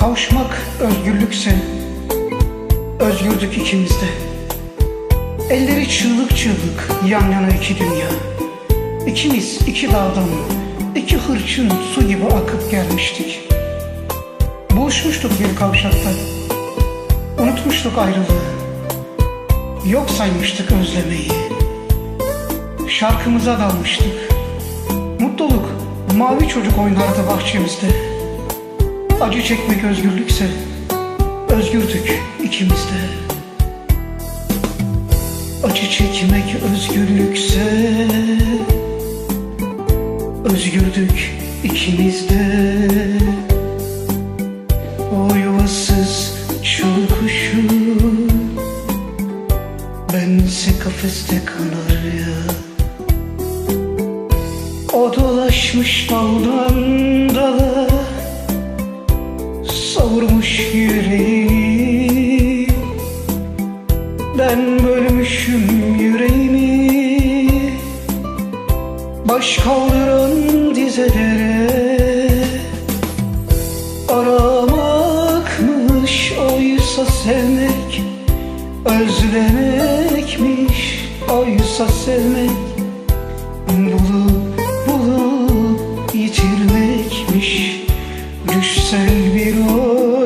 Kavuşmak özgürlükse Özgürdük ikimiz de Elleri çığlık çığlık yan yana iki dünya. İkimiz iki dağdan iki hırçın su gibi akıp gelmiştik. Buluşmuştuk bir kavşakta Unutmuştuk ayrılığı. Yok saymıştık özlemeyi. Şarkımıza dalmıştık. Mutluluk mavi çocuk oynardı bahçemizde Acı çekmek özgürlükse Özgürdük ikimiz de. Acı çekmek özgürlükse Özgürdük ikimiz de. O yuvasız çul kuşu Bense kafeste kanarya O dolaşmış daldan yüreği Ben bölmüşüm yüreğimi. Baş kaldıran dizelere. Aramakmış oysa sevmek Özlemekmiş oysa sevmek. Bulup bulup yitirmekmiş Düşsel bir oyuncağı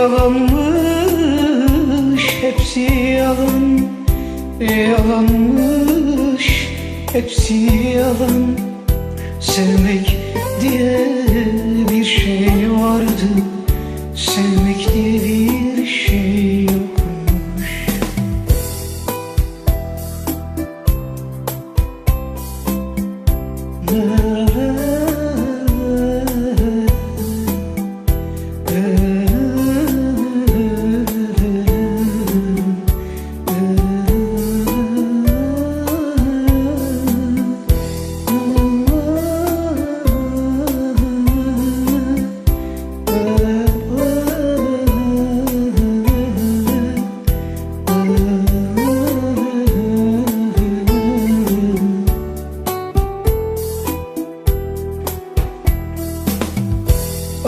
Yalanmış hepsi yalan. Yalanmış hepsi yalan. Sevmek diye bir şey vardı. Sevmek diye bir şey yokmuş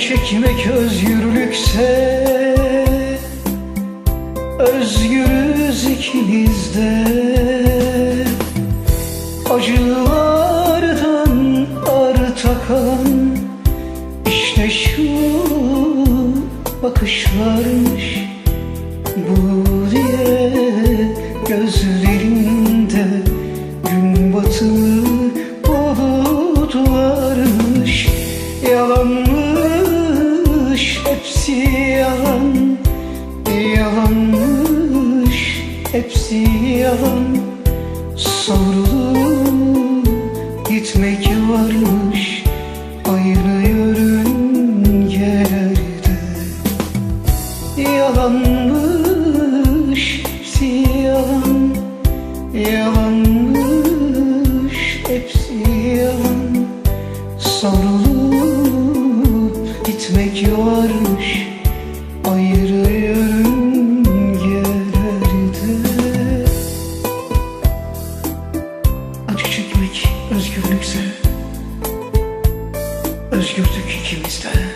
çekmek özgürlükse Özgürüz ikimiz de. Acılardan arta kalan İşte şu bakışlarmış Bu diye gözlerinde Gün batımı bulutlarmış. Yalanmış Yalanmış hepsi yalan. Savrulup gitmek varmış Aynı yörüngelerde Yalanmış Özgürdük ikimiz de